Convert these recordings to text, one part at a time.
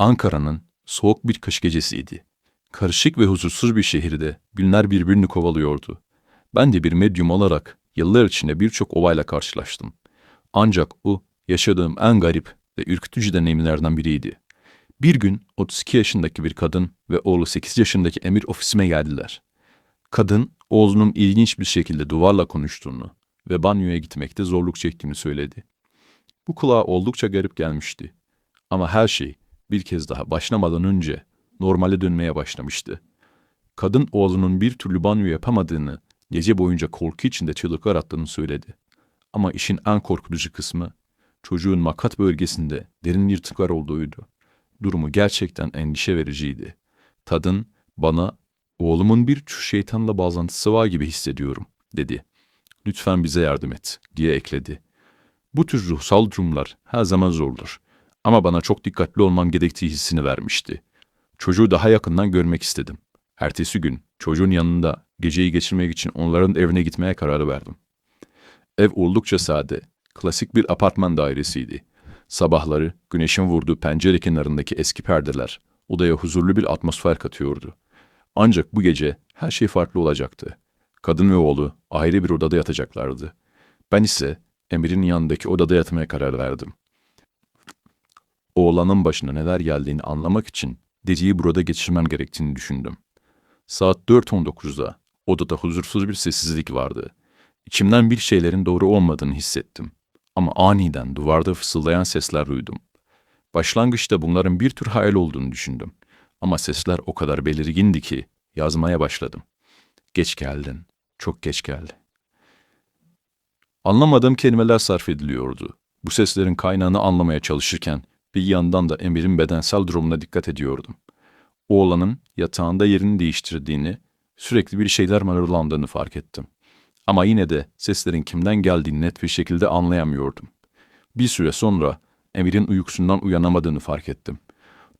Ankara'nın soğuk bir kış gecesiydi. Karışık ve huzursuz bir şehirde günler birbirini kovalıyordu. Ben de bir medyum olarak yıllar içinde birçok olayla karşılaştım. Ancak o yaşadığım en garip ve ürkütücü deneyimlerden biriydi. Bir gün 32 yaşındaki bir kadın ve oğlu 8 yaşındaki Emir ofisime geldiler. Kadın oğlunun ilginç bir şekilde duvarla konuştuğunu ve banyoya gitmekte zorluk çektiğini söyledi. Bu kulağa oldukça garip gelmişti. Ama her şey bir kez daha başlamadan önce normale dönmeye başlamıştı. Kadın oğlunun bir türlü banyo yapamadığını, gece boyunca korku içinde çığlıklar attığını söyledi. Ama işin en korkutucu kısmı çocuğun makat bölgesinde derin yırtıklar olduğuydu. Durumu gerçekten endişe vericiydi. Kadın bana oğlumun bir şeytanla bağlantısı var gibi hissediyorum dedi. Lütfen bize yardım et diye ekledi. Bu tür ruhsal durumlar her zaman zordur. Ama bana çok dikkatli olmam gerektiği hissini vermişti. Çocuğu daha yakından görmek istedim. Ertesi gün çocuğun yanında geceyi geçirmek için onların evine gitmeye karar verdim. Ev oldukça sade, klasik bir apartman dairesiydi. Sabahları güneşin vurduğu pencere kenarındaki eski perdeler odaya huzurlu bir atmosfer katıyordu. Ancak bu gece her şey farklı olacaktı. Kadın ve oğlu ayrı bir odada yatacaklardı. Ben ise Emir'in yanındaki odada yatmaya karar verdim. Oğlanın başına neler geldiğini anlamak için geceyi burada geçirmem gerektiğini düşündüm. Saat 4.19'da odada huzursuz bir sessizlik vardı. İçimden bir şeylerin doğru olmadığını hissettim. Ama aniden duvarda fısıldayan sesler duydum. Başlangıçta bunların bir tür hayal olduğunu düşündüm. Ama sesler o kadar belirgindi ki yazmaya başladım. Geç geldin, çok geç geldin. Anlamadığım kelimeler sarf ediliyordu. Bu seslerin kaynağını anlamaya çalışırken bir yandan da Emir'in bedensel durumuna dikkat ediyordum. Oğlanın yatağında yerini değiştirdiğini, sürekli bir şeyler mırıldandığını fark ettim. Ama yine de seslerin kimden geldiğini net bir şekilde anlayamıyordum. Bir süre sonra Emir'in uykusundan uyanamadığını fark ettim.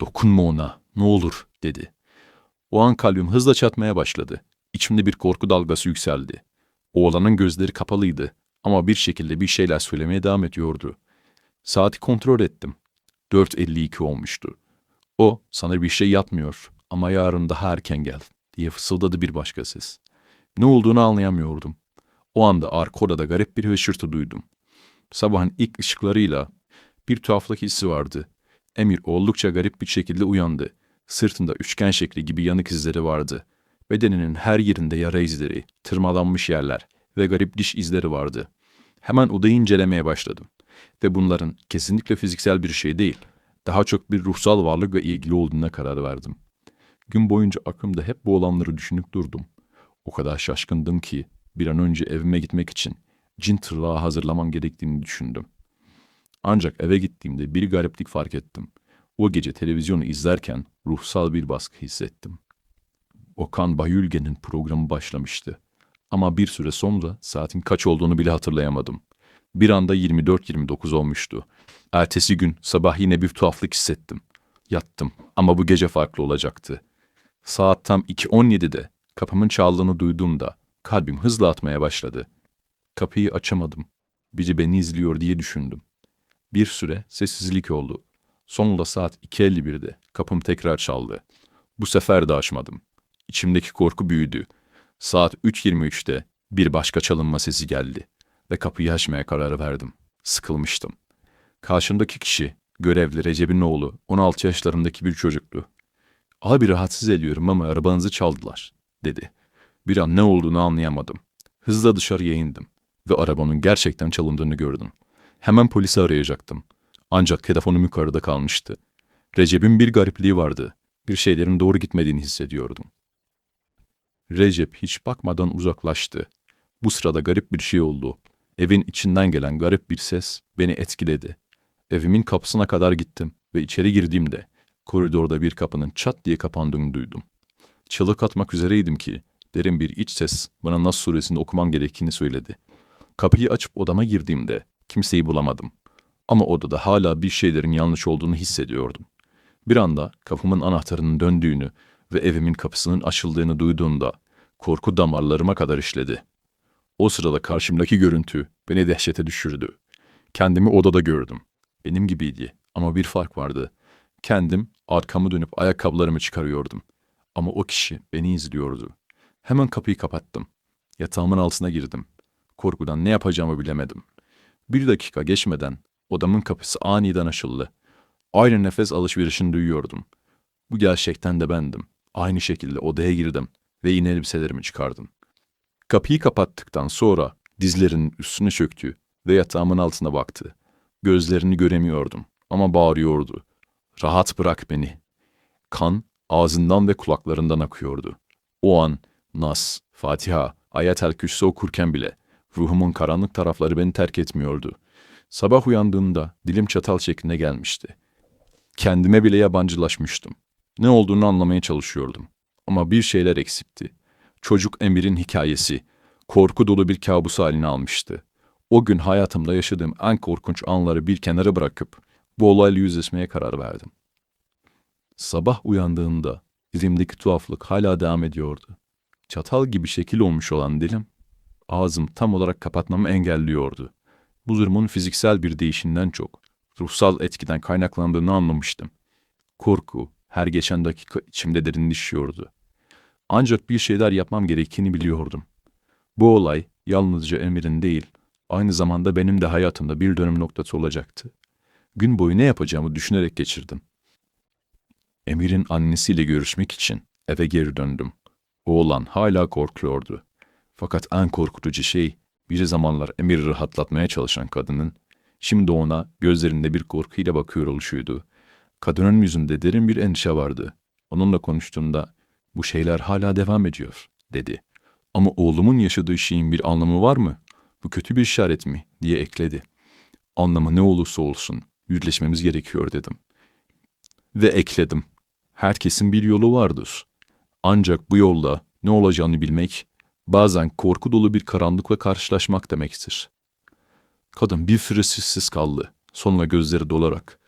Dokunma ona, ne olur, dedi. O an kalbim hızla çatmaya başladı. İçimde bir korku dalgası yükseldi. Oğlanın gözleri kapalıydı ama bir şekilde bir şeyler söylemeye devam ediyordu. Saati kontrol ettim. 4.52 olmuştu. O, sana bir şey yapmıyor ama yarın daha erken gel diye fısıldadı bir başka ses. Ne olduğunu anlayamıyordum. O anda arka odada garip bir hışırtı duydum. Sabahın ilk ışıklarıyla bir tuhaflık hissi vardı. Emir oldukça garip bir şekilde uyandı. Sırtında üçgen şekli gibi yanık izleri vardı. Bedeninin her yerinde yara izleri, tırmalanmış yerler ve garip diş izleri vardı. Hemen odayı incelemeye başladım. Ve bunların kesinlikle fiziksel bir şey değil, daha çok bir ruhsal varlık ve ilgili olduğuna karar verdim. Gün boyunca aklımda hep bu olanları düşünüp durdum. O kadar şaşkındım ki bir an önce evime gitmek için cin tırnağı hazırlamam gerektiğini düşündüm. Ancak eve gittiğimde bir gariplik fark ettim. O gece televizyonu izlerken ruhsal bir baskı hissettim. Okan Bayülgen'in programı başlamıştı. Ama bir süre sonra saatin kaç olduğunu bile hatırlayamadım. Bir anda 24-29 olmuştu. Ertesi gün sabah yine bir tuhaflık hissettim. Yattım ama bu gece farklı olacaktı. Saat tam 2.17'de kapımın çaldığını duyduğumda kalbim hızla atmaya başladı. Kapıyı açamadım. Biri beni izliyor diye düşündüm. Bir süre sessizlik oldu. Sonunda saat 2.51'de kapım tekrar çaldı. Bu sefer de açmadım. İçimdeki korku büyüdü. Saat 3.23'te bir başka çalınma sesi geldi ve kapıyı açmaya karar verdim. Sıkılmıştım. Karşımdaki kişi görevli Recep'in oğlu 16 yaşlarındaki bir çocuktu. Abi rahatsız ediyorum ama arabanızı çaldılar dedi. Bir an ne olduğunu anlayamadım. Hızla dışarıya indim ve arabanın gerçekten çalındığını gördüm. Hemen polisi arayacaktım. Ancak telefonum yukarıda kalmıştı. Recep'in bir garipliği vardı. Bir şeylerin doğru gitmediğini hissediyordum. Recep hiç bakmadan uzaklaştı. Bu sırada garip bir şey oldu. Evin içinden gelen garip bir ses beni etkiledi. Evimin kapısına kadar gittim ve içeri girdiğimde koridorda bir kapının çat diye kapandığını duydum. Çığlık atmak üzereydim ki derin bir iç ses bana Nas suresini okumam gerektiğini söyledi. Kapıyı açıp odama girdiğimde kimseyi bulamadım. Ama odada hala bir şeylerin yanlış olduğunu hissediyordum. Bir anda kapımın anahtarının döndüğünü ve evimin kapısının açıldığını duyduğumda korku damarlarıma kadar işledi. O sırada karşımdaki görüntü beni dehşete düşürdü. Kendimi odada gördüm. Benim gibiydi ama bir fark vardı. Kendim arkamı dönüp ayakkabılarımı çıkarıyordum. Ama o kişi beni izliyordu. Hemen kapıyı kapattım. Yatağımın altına girdim. Korkudan ne yapacağımı bilemedim. Bir dakika geçmeden odamın kapısı aniden açıldı. Aynı nefes alışverişini duyuyordum. Bu gerçekten de bendim. Aynı şekilde odaya girdim ve yine elbiselerimi çıkardım. Kapıyı kapattıktan sonra dizlerinin üstüne çöktü ve yatağımın altına baktı. Gözlerini göremiyordum ama bağırıyordu. Rahat bırak beni. Kan ağzından ve kulaklarından akıyordu. O an Nas, Fatiha, Ayet-el Kürsü okurken bile ruhumun karanlık tarafları beni terk etmiyordu. Sabah uyandığımda dilim çatal şekline gelmişti. Kendime bile yabancılaşmıştım. Ne olduğunu anlamaya çalışıyordum. Ama bir şeyler eksikti. Çocuk Emir'in hikayesi, korku dolu bir kabus halini almıştı. O gün hayatımda yaşadığım en korkunç anları bir kenara bırakıp bu olayla yüzleşmeye karar verdim. Sabah uyandığımda dilimdeki tuhaflık hala devam ediyordu. Çatal gibi şekil olmuş olan dilim, ağzım tam olarak kapatmamı engelliyordu. Bu durumun fiziksel bir değişinden çok, ruhsal etkiden kaynaklandığını anlamıştım. Korku her geçen dakika içimde derinleşiyordu. Ancak bir şeyler yapmam gerektiğini biliyordum. Bu olay yalnızca Emir'in değil, aynı zamanda benim de hayatımda bir dönüm noktası olacaktı. Gün boyu ne yapacağımı düşünerek geçirdim. Emir'in annesiyle görüşmek için eve geri döndüm. Oğlan hala korkuyordu. Fakat en korkutucu şey, bir zamanlar Emir'i rahatlatmaya çalışan kadının, şimdi ona gözlerinde bir korkuyla bakıyor oluşuydu. Kadının yüzünde derin bir endişe vardı. Onunla konuştuğumda, bu şeyler hala devam ediyor, dedi. Ama oğlumun yaşadığı şeyin bir anlamı var mı? Bu kötü bir işaret mi? diye ekledi. Anlamı ne olursa olsun, yüzleşmemiz gerekiyor dedim. Ve ekledim. Herkesin bir yolu vardır. Ancak bu yolda ne olacağını bilmek, bazen korku dolu bir karanlıkla karşılaşmak demektir. Kadın bir süre kaldı, sonra gözleri dolarak.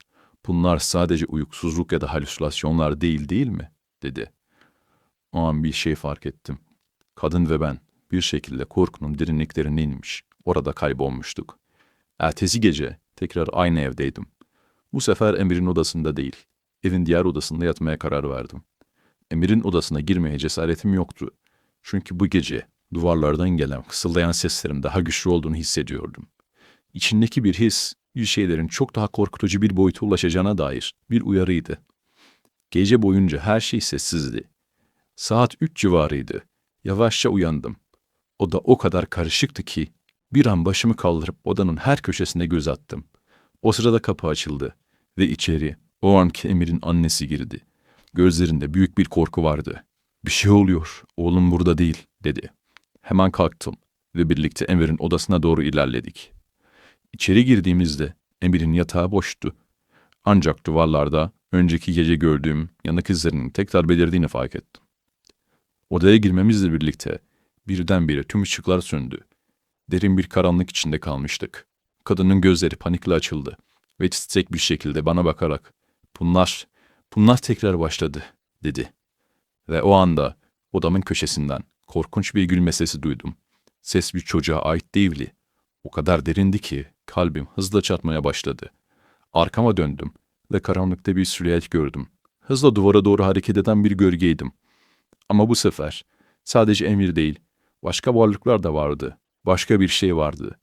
Bunlar sadece uykusuzluk ya da halüsinasyonlar değil değil mi? dedi. O an bir şey fark ettim. Kadın ve ben bir şekilde korkunun derinliklerine inmiş, orada kaybolmuştuk. Ertesi gece tekrar aynı evdeydim. Bu sefer Emir'in odasında değil, evin diğer odasında yatmaya karar verdim. Emir'in odasına girmeye cesaretim yoktu. Çünkü bu gece duvarlardan gelen fısıldayan seslerin daha güçlü olduğunu hissediyordum. İçindeki bir his, bir şeylerin çok daha korkutucu bir boyuta ulaşacağına dair bir uyarıydı. Gece boyunca her şey sessizdi. Saat üç civarıydı. Yavaşça uyandım. Oda o kadar karışıktı ki bir an başımı kaldırıp odanın her köşesine göz attım. O sırada kapı açıldı ve içeri o anki Emir'in annesi girdi. Gözlerinde büyük bir korku vardı. Bir şey oluyor, oğlum burada değil, dedi. Hemen kalktım ve birlikte Emir'in odasına doğru ilerledik. İçeri girdiğimizde Emir'in yatağı boştu. Ancak duvarlarda önceki gece gördüğüm yanık izlerinin tekrar belirdiğini fark ettim. Odaya girmemizle birlikte birdenbire tüm ışıklar söndü. Derin bir karanlık içinde kalmıştık. Kadının gözleri panikle açıldı ve titrek bir şekilde bana bakarak ''Bunlar, bunlar tekrar başladı.'' dedi. Ve o anda odamın köşesinden korkunç bir gülme sesi duydum. Ses bir çocuğa ait değildi. O kadar derindi ki kalbim hızla çarpmaya başladı. Arkama döndüm ve karanlıkta bir silüet gördüm. Hızla duvara doğru hareket eden bir gölgeydim. Ama bu sefer sadece Emir değil, başka varlıklar da vardı. Başka bir şey vardı.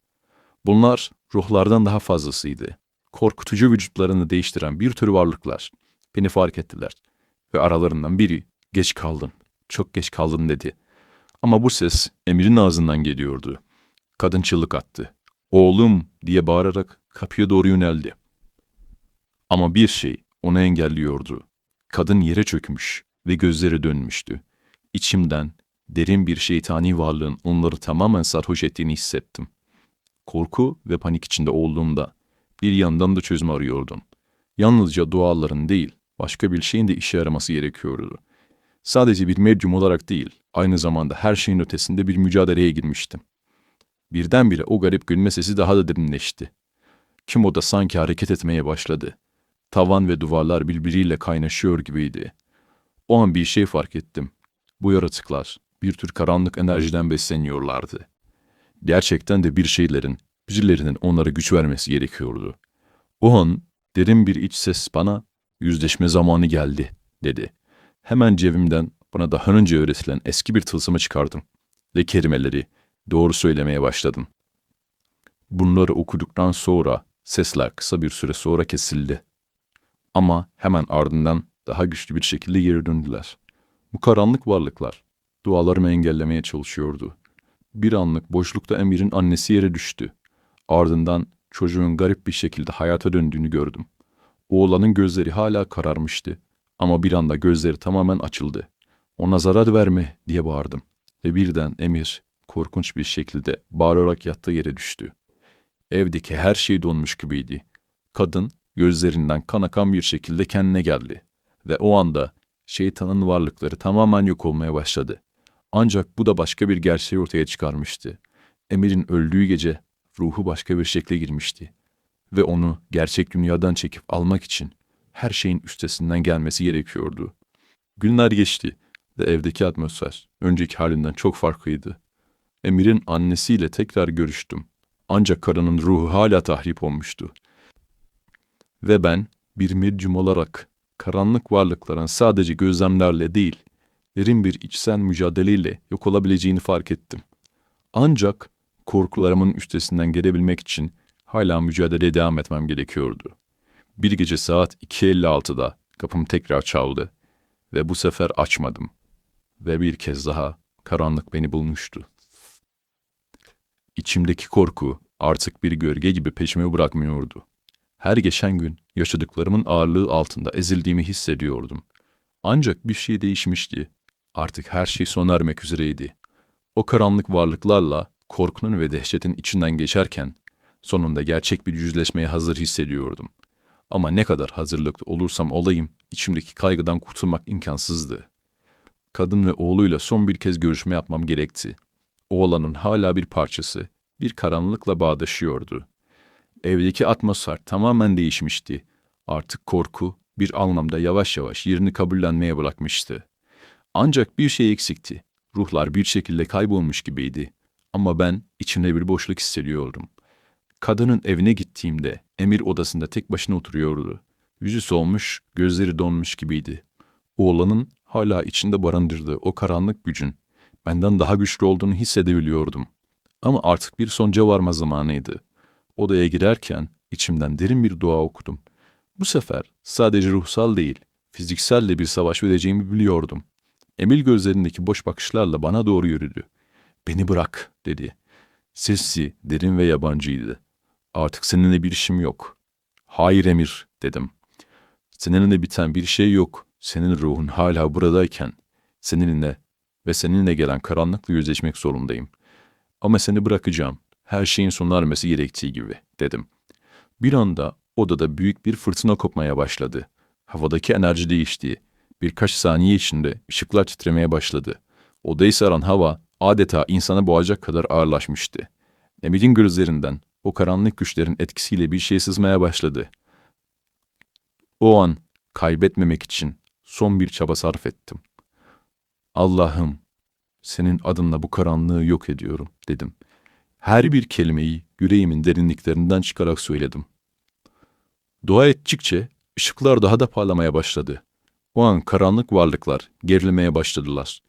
Bunlar ruhlardan daha fazlasıydı. Korkutucu vücutlarını değiştiren bir tür varlıklar. Beni fark ettiler. Ve aralarından biri, geç kaldın, çok geç kaldın dedi. Ama bu ses Emir'in ağzından geliyordu. Kadın çığlık attı. Oğlum diye bağırarak kapıya doğru yöneldi. Ama bir şey onu engelliyordu. Kadın yere çökmüş ve gözleri dönmüştü. İçimden derin bir şeytani varlığın onları tamamen sarhoş ettiğini hissettim. Korku ve panik içinde olduğumda bir yandan da çözüm arıyordum. Yalnızca duaların değil, başka bir şeyin de işe yaraması gerekiyordu. Sadece bir medyum olarak değil, aynı zamanda her şeyin ötesinde bir mücadeleye girmiştim. Birdenbire o garip gülme sesi daha da derinleşti. Kim o da sanki hareket etmeye başladı. Tavan ve duvarlar birbiriyle kaynaşıyor gibiydi. O an bir şey fark ettim. Bu yaratıklar bir tür karanlık enerjiden besleniyorlardı. Gerçekten de bir şeylerin, birilerinin onlara güç vermesi gerekiyordu. O an derin bir iç ses bana yüzleşme zamanı geldi, dedi. Hemen cebimden bana daha önce öğretilen eski bir tılsımı çıkardım. Ve kelimeleri doğru söylemeye başladım. Bunları okuduktan sonra sesler kısa bir süre sonra kesildi. Ama hemen ardından daha güçlü bir şekilde geri döndüler. Bu karanlık varlıklar dualarımı engellemeye çalışıyordu. Bir anlık boşlukta Emir'in annesi yere düştü. Ardından çocuğun garip bir şekilde hayata döndüğünü gördüm. Oğlanın gözleri hala kararmıştı. Ama bir anda gözleri tamamen açıldı. Ona zarar verme diye bağırdım. Ve birden Emir korkunç bir şekilde bağırarak yattığı yere düştü. Evdeki her şey donmuş gibiydi. Kadın gözlerinden kan akan bir şekilde kendine geldi. Ve o anda şeytanın varlıkları tamamen yok olmaya başladı. Ancak bu da başka bir gerçeği ortaya çıkarmıştı. Emir'in öldüğü gece ruhu başka bir şekle girmişti. Ve onu gerçek dünyadan çekip almak için her şeyin üstesinden gelmesi gerekiyordu. Günler geçti ve evdeki atmosfer önceki halinden çok farklıydı. Emir'in annesiyle tekrar görüştüm. Ancak karının ruhu hala tahrip olmuştu. Ve ben bir medyum olarak karanlık varlıkların sadece gözlemlerle değil, derin bir içsel mücadeleyle yok olabileceğini fark ettim. Ancak korkularımın üstesinden gelebilmek için hala mücadeleye devam etmem gerekiyordu. Bir gece saat 2.56'da kapım tekrar çaldı ve bu sefer açmadım. Ve bir kez daha karanlık beni bulmuştu. İçimdeki korku artık bir gölge gibi peşimi bırakmıyordu. Her geçen gün yaşadıklarımın ağırlığı altında ezildiğimi hissediyordum. Ancak bir şey değişmişti. Artık her şey sona ermek üzereydi. O karanlık varlıklarla korkunun ve dehşetin içinden geçerken sonunda gerçek bir yüzleşmeye hazır hissediyordum. Ama ne kadar hazırlıklı olursam olayım içimdeki kaygıdan kurtulmak imkansızdı. Kadın ve oğluyla son bir kez görüşme yapmam gerekti. Oğlanın hala bir parçası, bir karanlıkla bağdaşıyordu. Evdeki atmosfer tamamen değişmişti. Artık korku bir anlamda yavaş yavaş yerini kabullenmeye bırakmıştı. Ancak bir şey eksikti. Ruhlar bir şekilde kaybolmuş gibiydi. Ama ben içimde bir boşluk hissediyordum. Kadının evine gittiğimde Emir odasında tek başına oturuyordu. Yüzü solmuş, gözleri donmuş gibiydi. Oğlanın hala içinde barındırdığı o karanlık gücün benden daha güçlü olduğunu hissedebiliyordum. Ama artık bir sonuca varma zamanıydı. Odaya girerken içimden derin bir dua okudum. Bu sefer sadece ruhsal değil, fiziksel de bir savaş vereceğimi biliyordum. Emil gözlerindeki boş bakışlarla bana doğru yürüdü. Beni bırak, dedi. Sesi derin ve yabancıydı. Artık seninle bir işim yok. Hayır Emir, dedim. Seninle biten bir şey yok. Senin ruhun hala buradayken, seninle ve seninle gelen karanlıkla yüzleşmek zorundayım. Ama seni bırakacağım. Her şeyin sona ermesi gerektiği gibi, dedim. Bir anda odada büyük bir fırtına kopmaya başladı. Havadaki enerji değişti. Birkaç saniye içinde ışıklar titremeye başladı. Odayı saran hava adeta insanı boğacak kadar ağırlaşmıştı. Emil'in gözlerinden o karanlık güçlerin etkisiyle bir şey sızmaya başladı. O an kaybetmemek için son bir çaba sarf ettim. Allah'ım, senin adınla bu karanlığı yok ediyorum, dedim. Her bir kelimeyi yüreğimin derinliklerinden çıkarak söyledim. Dua ettikçe ışıklar daha da parlamaya başladı. O an karanlık varlıklar gerilemeye başladılar.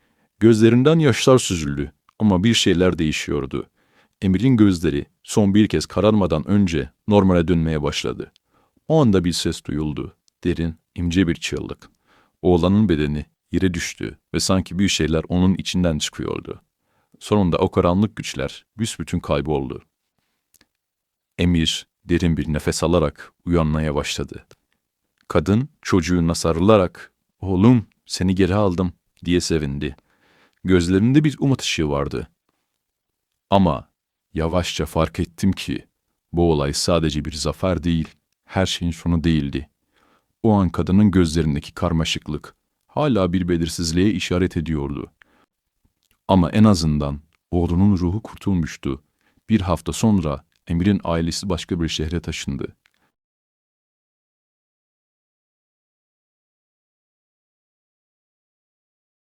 Gözlerinden yaşlar süzüldü ama bir şeyler değişiyordu. Emir'in gözleri son bir kez kararmadan önce normale dönmeye başladı. O anda bir ses duyuldu. Derin, ince bir çığlık. Oğlanın bedeni yere düştü ve sanki bir şeyler onun içinden çıkıyordu. Sonunda o karanlık güçler büsbütün kayboldu. Emir derin bir nefes alarak uyanmaya başladı. Kadın çocuğuna sarılarak "Oğlum, seni geri aldım." diye sevindi. Gözlerinde bir umut ışığı vardı. Ama yavaşça fark ettim ki bu olay sadece bir zafer değil, her şeyin sonu değildi. O an kadının gözlerindeki karmaşıklık hala bir belirsizliğe işaret ediyordu. Ama en azından oğlunun ruhu kurtulmuştu. Bir hafta sonra Emir'in ailesi başka bir şehre taşındı.